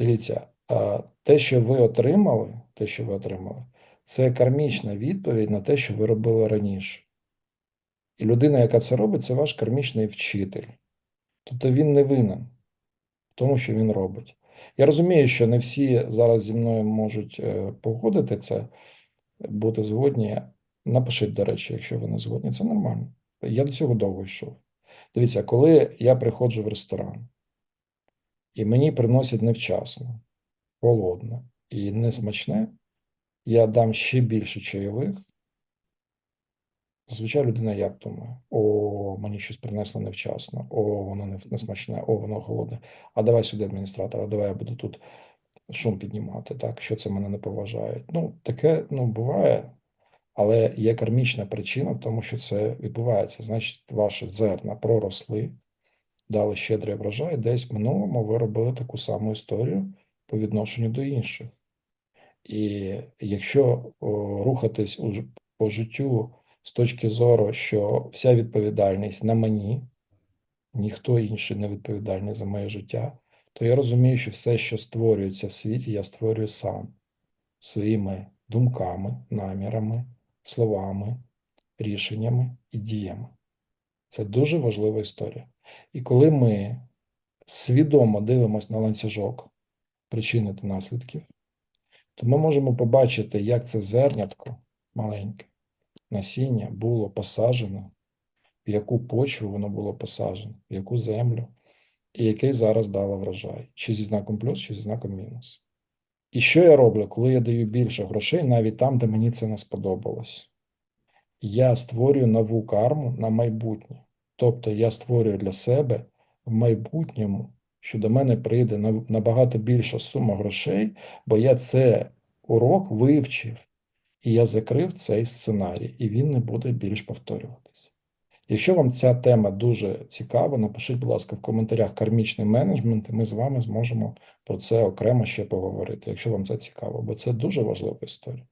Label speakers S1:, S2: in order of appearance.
S1: Дивіться, те, що ви отримали, те, що ви отримали, це кармічна відповідь на те, що ви робили раніше. І людина, яка це робить, це ваш кармічний вчитель. Тобто він не винен в тому, що він робить. Я розумію, що не всі зараз зі мною можуть е, погодити це, бути згодні. Напишіть, до речі, якщо ви не згодні, це нормально. Я до цього довго йшов. Дивіться, коли я приходжу в ресторан, і мені приносять невчасно, холодне і несмачне, я дам ще більше чайових. Зазвичай людина як думає: о, мені щось принесло невчасно, о, воно не не смачне, о, воно холодне. А давай сюди адміністратора, давай я буду тут шум піднімати, так, що це мене не поважають. Ну, таке ну, буває, але є кармічна причина в тому, що це відбувається. Значить, ваші зерна проросли, дали щедрий врожай, десь в минулому ви робили таку саму історію по відношенню до інших. І якщо рухатись по життю з точки зору, що вся відповідальність на мені, ніхто інший не відповідальний за моє життя, то я розумію, що все, що створюється в світі, я створюю сам своїми думками, намірами, словами, рішеннями і діями. Це дуже важлива історія. І коли ми свідомо дивимося на ланцюжок причини та наслідків, то ми можемо побачити, як це зернятко маленьке насіння було посаджено, в яку почву воно було посаджено, в яку землю, і який зараз дало врожай, чи зі знаком плюс, чи зі знаком мінус. І що я роблю, коли я даю більше грошей, навіть там, де мені це не сподобалось? Я створюю нову карму на майбутнє. Тобто я створюю для себе в майбутньому, що до мене прийде набагато більша сума грошей, бо я це урок вивчив, і я закрив цей сценарій, і він не буде більш повторюватися. Якщо вам ця тема дуже цікава, напишіть, будь ласка, в коментарях кармічний менеджмент, і ми з вами зможемо про це окремо ще поговорити, якщо вам це цікаво, бо це дуже важлива історія.